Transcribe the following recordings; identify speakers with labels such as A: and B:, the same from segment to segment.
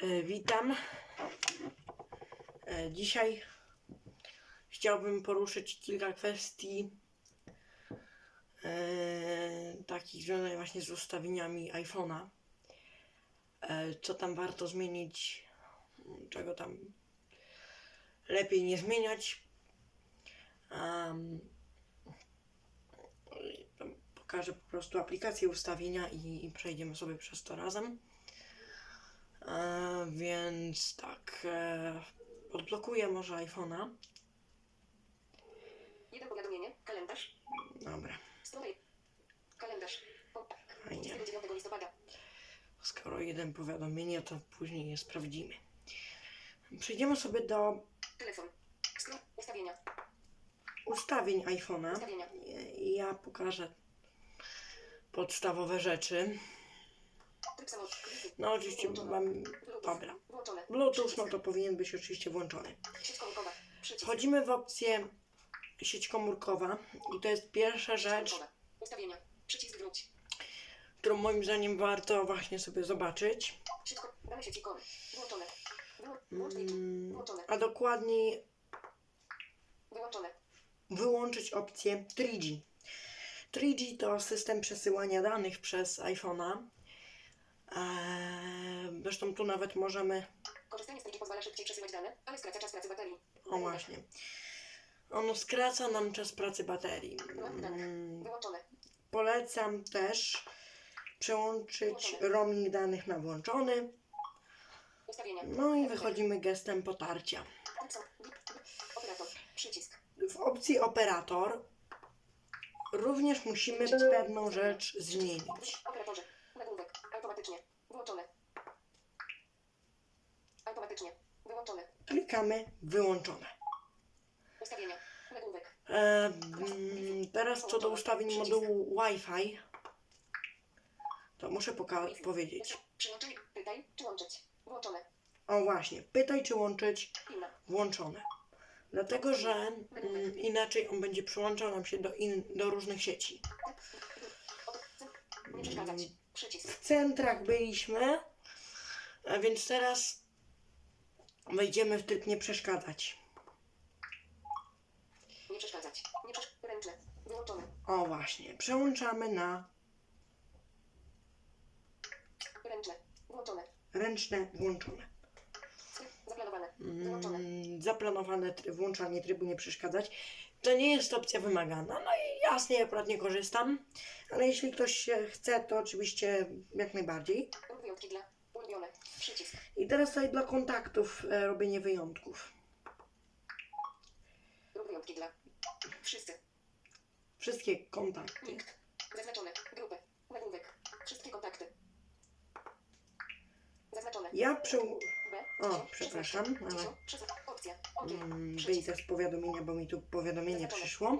A: E, Witam. E, Dzisiaj chciałbym poruszyć kilka kwestii e, takich związanych właśnie z ustawieniami iPhone'a. Co tam warto zmienić, czego tam lepiej nie zmieniać. Pokażę po prostu aplikację ustawienia i, i przejdziemy sobie przez to razem. Więc tak, e, odblokuję może iPhone'a.
B: Jeden powiadomienie, kalendarz,
A: Dobra,
B: strona kalendarz, po-
A: fajnie.
B: 29 listopada,
A: Skoro jeden powiadomienie, to później je sprawdzimy. Przejdziemy sobie do
B: telefon, ustawienia,
A: ustawień iPhone'a.
B: ustawienia,
A: ja pokażę podstawowe rzeczy. No oczywiście mam... Dobra. Bluetooth, no to powinien być oczywiście włączony. Wchodzimy w opcję sieć komórkowa i to jest pierwsza rzecz, którą moim zdaniem warto właśnie sobie zobaczyć. Mm, a dokładniej wyłączyć opcję 3G. 3G to system przesyłania danych przez iPhone'a. Eee, Zresztą tu nawet możemy.
B: korzystanie z tego pozwala szybciej przesyłać dane, ale skraca czas pracy baterii,
A: O właśnie. Ono skraca nam czas pracy baterii.
B: Roaming danych,
A: Mm,
B: wyłączone,
A: Polecam też przełączyć roaming danych na włączony.
B: ustawienia,
A: No i wychodzimy gestem potarcia.
B: operator, przycisk,
A: W opcji operator również musimy pewną rzecz zmienić.
B: Operatorze. Automatycznie. Wyłączone. Automatycznie. Wyłączone.
A: Klikamy wyłączone.
B: Ustawienia. Nagłówek.
A: E, mm, teraz co do ustawień modułu Wi-Fi, to muszę poka- powiedzieć.
B: Przyłączenie. Pytaj, czy łączyć. Włączone.
A: O właśnie, pytaj czy łączyć
B: Inna.
A: włączone. Dlatego, że mm, inaczej on będzie przyłączał nam się do, in, do różnych sieci.
B: Oto. Nie przeszkadzać. Przycisk.
A: W centrach byliśmy, a więc teraz wejdziemy w tryb nie przeszkadzać.
B: Nie przeszkadzać. Nie przesz... Ręczne. Wyłączone.
A: O właśnie, przełączamy na
B: Ręczne. Włączone.
A: ręczne włączone.
B: Zaplanowane. Wyłączone.
A: Mm, zaplanowane tryb, włączanie trybu nie przeszkadzać. To nie jest opcja wymagana. No i jasnie, ja akurat nie korzystam, ale jeśli ktoś chce, to oczywiście jak najbardziej.
B: Wyjątki dla. Ulubione. Przycisk.
A: I teraz tutaj dla kontaktów e, robienie wyjątków.
B: Wyjątki dla. Wszyscy.
A: Wszystkie kontakty.
B: Nikt. Zaznaczone. Grupy. Nagłówek. Wszystkie kontakty. Zaznaczone.
A: Ja prze...
B: B.
A: O, przepraszam, ale- Mm, wyjdę z powiadomienia, bo mi tu powiadomienie przyszło.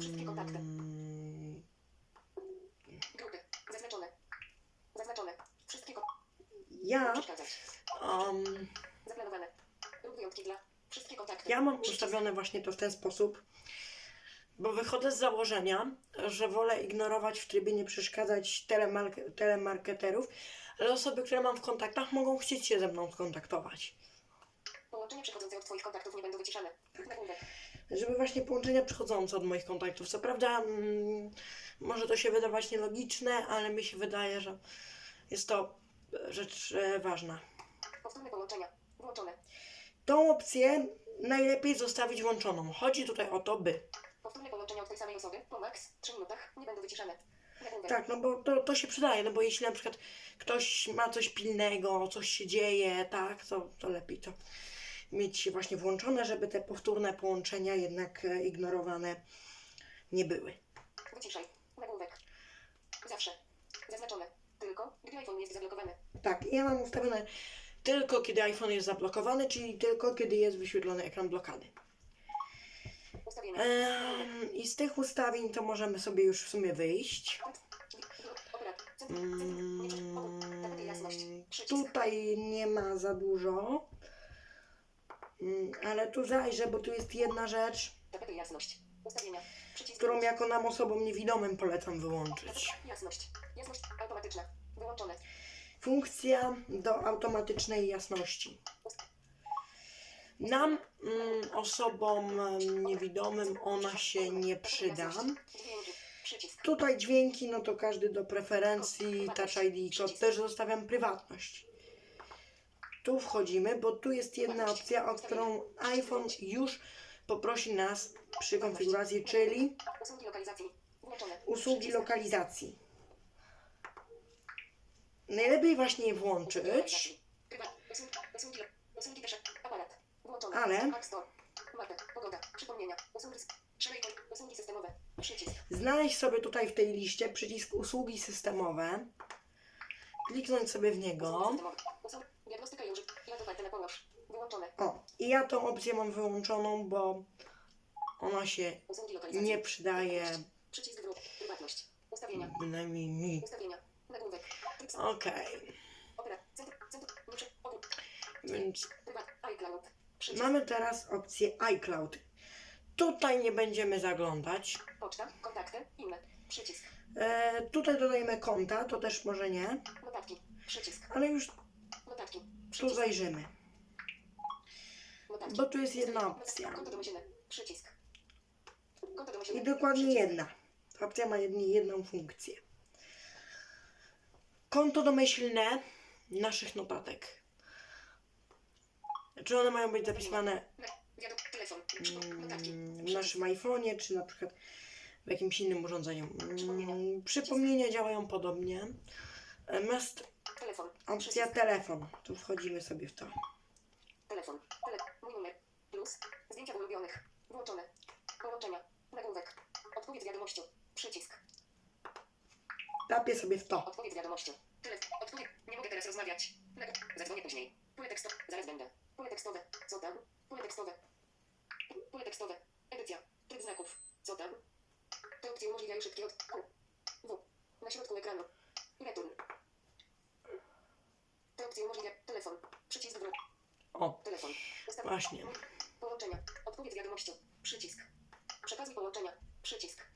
B: Wszystkie kontakty.
A: Mm,
B: Grupy. Zaznaczone. Zaznaczone. Wszystkie kontakty.
A: ja, um,
B: Zaplanowane. Rób wyjątki dla. Wszystkie kontakty.
A: ja mam ustawione właśnie to w ten sposób, bo wychodzę z założenia, że wolę ignorować w trybie nie przeszkadzać telemark- telemarketerów, ale osoby, które mam w kontaktach mogą chcieć się ze mną skontaktować.
B: Połączenia przychodzące od Twoich kontaktów nie będą wyciszane.
A: Żeby właśnie połączenia przychodzące od moich kontaktów. Co prawda, mm, może to się wydawać nielogiczne, ale mi się wydaje, że jest to rzecz e, ważna.
B: Powtórne połączenia. Włączone.
A: Tą opcję najlepiej zostawić włączoną. Chodzi tutaj o to, by.
B: Powtórne połączenia od tej samej osoby po maks 3 minutach nie będą wyciszane.
A: Tak, no bo to, to się przydaje, no bo jeśli na przykład ktoś ma coś pilnego, coś się dzieje, tak, to, to lepiej to mieć właśnie włączone, żeby te powtórne połączenia jednak e, ignorowane nie były.
B: Wyciszaj. Nagłówek. Zawsze. Zaznaczone. Tylko, gdy iPhone jest zablokowany.
A: Tak, ja mam ustawione tylko kiedy iPhone jest zablokowany, czyli tylko kiedy jest wyświetlony ekran blokady. Ehm, I z tych ustawień to możemy sobie już w sumie wyjść. Mm. Tutaj nie ma za dużo, ale tu zajrzę, bo tu jest jedna rzecz,
B: jasność. Ustawienia. Przycisk.
A: którą jako nam osobom niewidomym polecam wyłączyć.
B: Jasność. Jasność automatyczna. Wyłączone.
A: Funkcja do automatycznej jasności. Nam, mm, osobom mm, niewidomym, ona się nie przyda.
B: Przycisk.
A: Tutaj dźwięki, no to każdy do preferencji, Touch ID, to też zostawiam prywatność. Tu wchodzimy, bo tu jest jedna opcja, o którą iPhone już poprosi nas przy konfiguracji, czyli
B: Usługi lokalizacji.
A: Najlepiej właśnie je włączyć. Ale- znaleźć sobie tutaj w tej liście przycisk usługi systemowe, kliknąć sobie w niego.
B: Diagnostyka i użyt. Lat oparte na połącz. Wyłączone.
A: O, i ja tą opcję mam wyłączoną, bo ona się nie przydaje,
B: Przycisk grup. Prywatność. Ustawienia.
A: bynajmniej mi.
B: Ustawienia. Nagłówek.
A: Okej,
B: Opera. Centr. Centr.
A: Więc
B: iCloud.
A: Mamy teraz opcję iCloud. Tutaj nie będziemy zaglądać.
B: Poczta. Kontakty. Inne. Przycisk.
A: E, tutaj dodajemy konta, to też może nie,
B: Notatki. Przycisk.
A: ale już. Tu zajrzymy, bo tu jest jedna opcja. I dokładnie jedna. Ta opcja ma jedną funkcję. Konto domyślne naszych notatek. Czy one mają być zapisywane mm, w naszym iPhone'ie, czy na przykład w jakimś innym urządzeniu? Mm, Przypomnienia działają podobnie. Natomiast
B: telefon,
A: opcja telefon. Tu wchodzimy sobie w to.
B: telefon, tele, mój numer, plus, zdjęcia ulubionych, włączone, połączenia, nagłówek, odpowiedź wiadomością, przycisk,
A: Tapię sobie w to.
B: odpowiedź wiadomością, telefon, odpowiedź, nie mogę teraz rozmawiać, zadzwonię później, pole tekstowe, zaraz będę, pole tekstowe, co tam, pole tekstowe, pole tekstowe, edycja, tryb znaków, co tam, te opcje umożliwiają szybkie od, W, na środku ekranu, return, opcje umożliwia telefon, przycisk w
A: O,
B: Telefon. Ustaw...
A: właśnie.
B: Połączenia. Odpowiedź wiadomością. Przycisk. Przekazuj połączenia. Przycisk.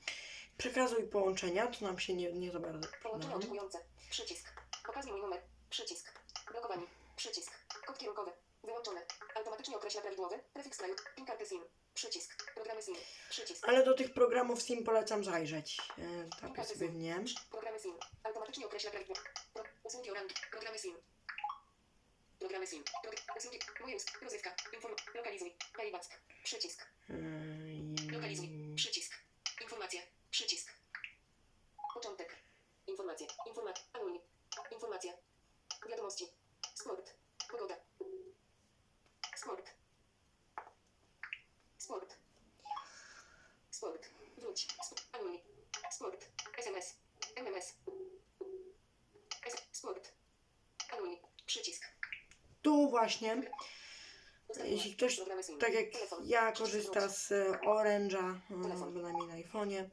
A: Przekazuj połączenia, to nam się nie, nie za bardzo
B: Połączenia oczekujące. Przycisk. Pokazuj mój numer. Przycisk. Blokowanie. Przycisk. Kod kierunkowy. Wyłączone. Automatycznie określa prawidłowy. Prefiks kraju. PIN karty SIM. Przycisk. Programy SIM. Przycisk.
A: Ale do tych programów SIM polecam zajrzeć. E, Tapię sobie nie.
B: Programy SIM. Automatycznie określa prawidłowy. Pro... Usługi orangi. Programy SIM. Programy SIM. Usługi. Moje ust. Rozrywka. Inform... Lokalizuj. Paliback. Przycisk. Lokalizuj. Przycisk. Informacje. Przycisk. Początek. Informacje. Informacje. Anonimik. Informacje. Wiadomości. Sport. Pogoda. Sport. Sport. Sport. Wróć. Sp- Anonimik. Sport. SMS. MMS. S. Sport. Anonimik. Przycisk.
A: Tu właśnie, jeśli ktoś, tak jak ja korzysta z e, Orange'a, e, bynajmniej na iPhone'ie,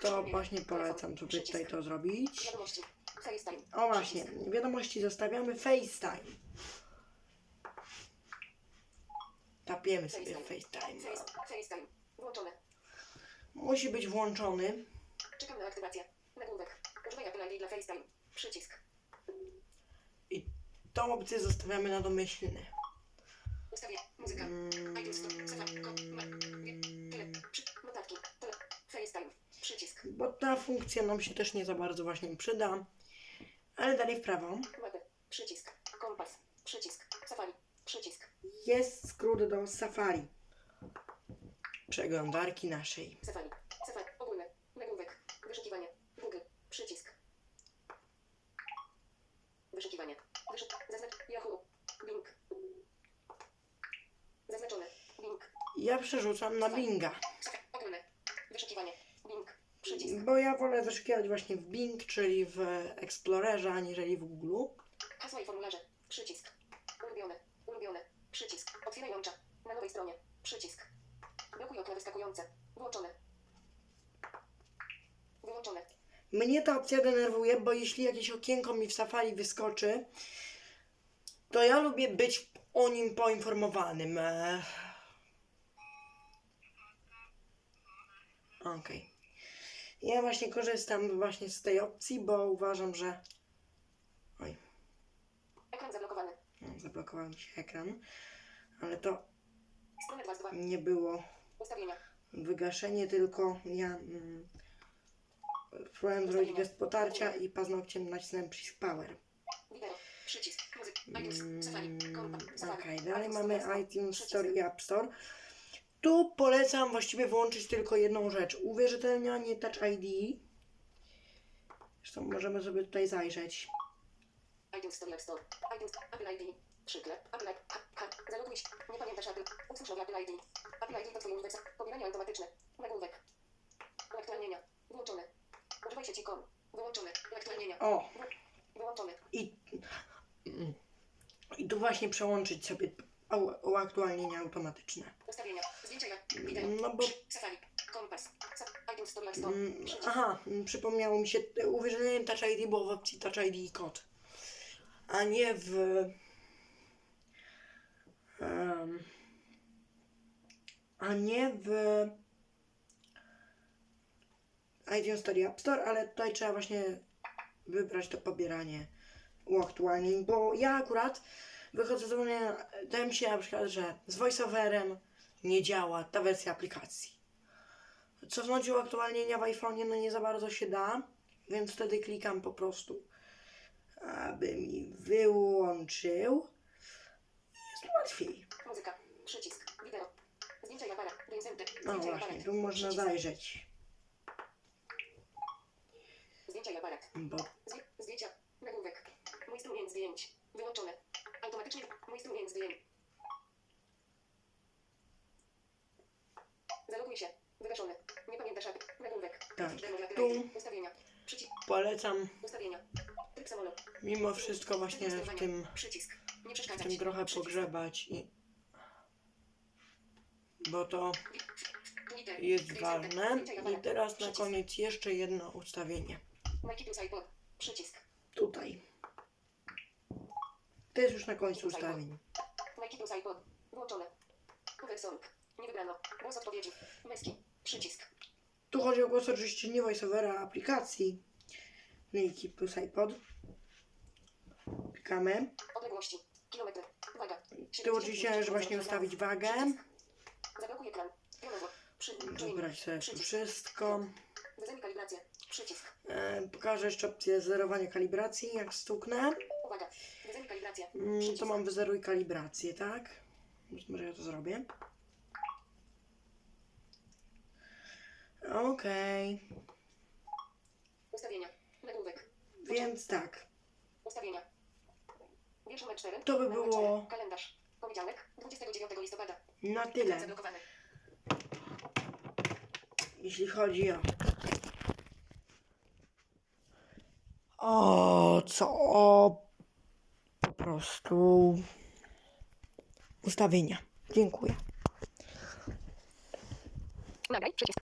A: to właśnie polecam tutaj,
B: Przycisk.
A: tutaj to zrobić. O właśnie, wiadomości zostawiamy FaceTime. Tapiemy sobie FaceTime.
B: Face, FaceTime. Włączone.
A: Musi być włączony.
B: Czekam na aktywację. Nagłówek. Używaj Apple ID dla FaceTime. Przycisk.
A: Tą opcję zostawiamy na domyślny.
B: Ustawię. Muzyka. iTunes Store. Safari. Mac. Tyle. Notatki. Tyle. FaceTime. Przycisk.
A: Bo ta funkcja nam się też nie za bardzo właśnie przyda. Ale dalej w prawo.
B: Mapy. Przycisk. Kompas. Przycisk. Safari. Przycisk.
A: Jest skrót do Safari. Przeglądarki naszej.
B: Safari. Safari. Ogólne. Nagłówek. Wyszukiwanie. Google. Przycisk. Wyszukiwanie. Wyszuk... Zaznacz... Yahoo. Bing. Zaznaczone. Bing.
A: Ja przerzucam na Binga.
B: Ogólne. Wyszukiwanie. Bing. Przycisk.
A: Bo ja wolę wyszukiwać właśnie w Bing, czyli w Explorerze, aniżeli w Google.
B: Hasła i formularze. Przycisk. Ulubione. Ulubione. Przycisk. Otwieraj łącza. Na nowej stronie. Przycisk. Blokuj okna wyskakujące. Włączone. Wyłączone.
A: Mnie ta opcja denerwuje, bo jeśli jakieś okienko mi w Safari wyskoczy, to ja lubię być o nim poinformowanym. Okej. Ja właśnie korzystam właśnie z tej opcji, bo uważam, że Oj,
B: Ekran zablokowany.
A: no, zablokował mi się ekran. Ale to
B: Strona 2 z 2.
A: nie było
B: Ustawienia.
A: wygaszenie, tylko ja mm, zrobić gest potarcia i paznokciem nacisnąłem przycisk power.
B: Przycisk. Muzyk. iTunes. Safari.
A: Mm. Okej, dalej mamy iTunes. Store i App Store. Tu polecam właściwie wyłączyć tylko jedną rzecz. Uwierzytelnianie Touch ID. Zresztą możemy sobie tutaj zajrzeć.
B: iTunes Store App Store. iTunes. Apple ID. Przyklep. Apple ID. Zaloguj się. Nie pamiętasz Apple. Nowy Apple ID. Apple ID to twój uniwersal. Pobieranie automatyczne. Nagłówek. Uaktualnienia. Wyłączone. Używaj sieci kom. Wyłączone. Uaktualnienia.
A: O,
B: Wyłączone.
A: i, i tu właśnie przełączyć sobie uaktualnienia automatyczne.
B: Ustawienia. Zdjęcia jak. Wideo.
A: No bo
B: Safari. Kompas. ITunes Store Store.
A: Mm. Aha, mm, przypomniało mi się, e, uwierzytelnienie Touch ID było w opcji Touch ID i kod, a nie w em, a nie w iTunes Store i App Store, ale tutaj trzeba właśnie wybrać to pobieranie uaktualnień, bo ja akurat wychodzę z założenia, dałem się na przykład, że z voiceoverem nie działa ta wersja aplikacji. Cofnąć uaktualnienia w iPhone'ie no nie za bardzo się da, więc wtedy klikam po prostu, aby mi wyłączył. Jest łatwiej.
B: Muzyka. Przycisk. Wideo. Zdjęcia i aparat. Prezenty.
A: No właśnie, tu można zajrzeć,
B: Zdjęcia i aparat.
A: bo
B: Zdję- Zdjęcia. Nagłówek. Mój strumień zdjęć. Wyłączone. Automatycznie. Mój strumień zdjęć. Zaloguj się. Wygaszony. Nie pamiętasz apy. Nagłówek.
A: Tak,
B: Demo dla
A: tu-
B: Apple. Ustawienia. Przycisk.
A: Polecam mimo wszystko właśnie w tym, w tym trochę pogrzebać i bo to jest ważne.
B: I
A: teraz na koniec jeszcze jedno ustawienie. Tutaj. To jest już na końcu ustawień.
B: Nike Plus iPod. Włączone. Cover Song. Nie wybrano. Głos odpowiedzi. Męski. Przycisk.
A: Tu chodzi o głos oczywiście nie voiceovera, aplikacji. Nike plus iPod. Klikamy.
B: Odległości. Kilometry. Waga.
A: Tu oczywiście należy właśnie ustawić wagę.
B: Zablokuj ekran.
A: Wybrać sobie wszystko.
B: Wyzemij kalibrację. Przycisk.
A: E, pokażę jeszcze opcję zerowania kalibracji. Jak stuknę,
B: Uwaga. Wyzemij kalibrację.
A: mm, to mam wyzeruj kalibrację, tak? Może ja to zrobię. Okej,
B: Ustawienia.
A: Więc tak.
B: Ustawienia. Wiersz numer 4.
A: To by było
B: Kalendarz. Poniedziałek. 29 listopada.
A: na tyle. Jeśli chodzi o. O co? O po prostu ustawienia. Dziękuję.
B: Nagraj. Przycisk.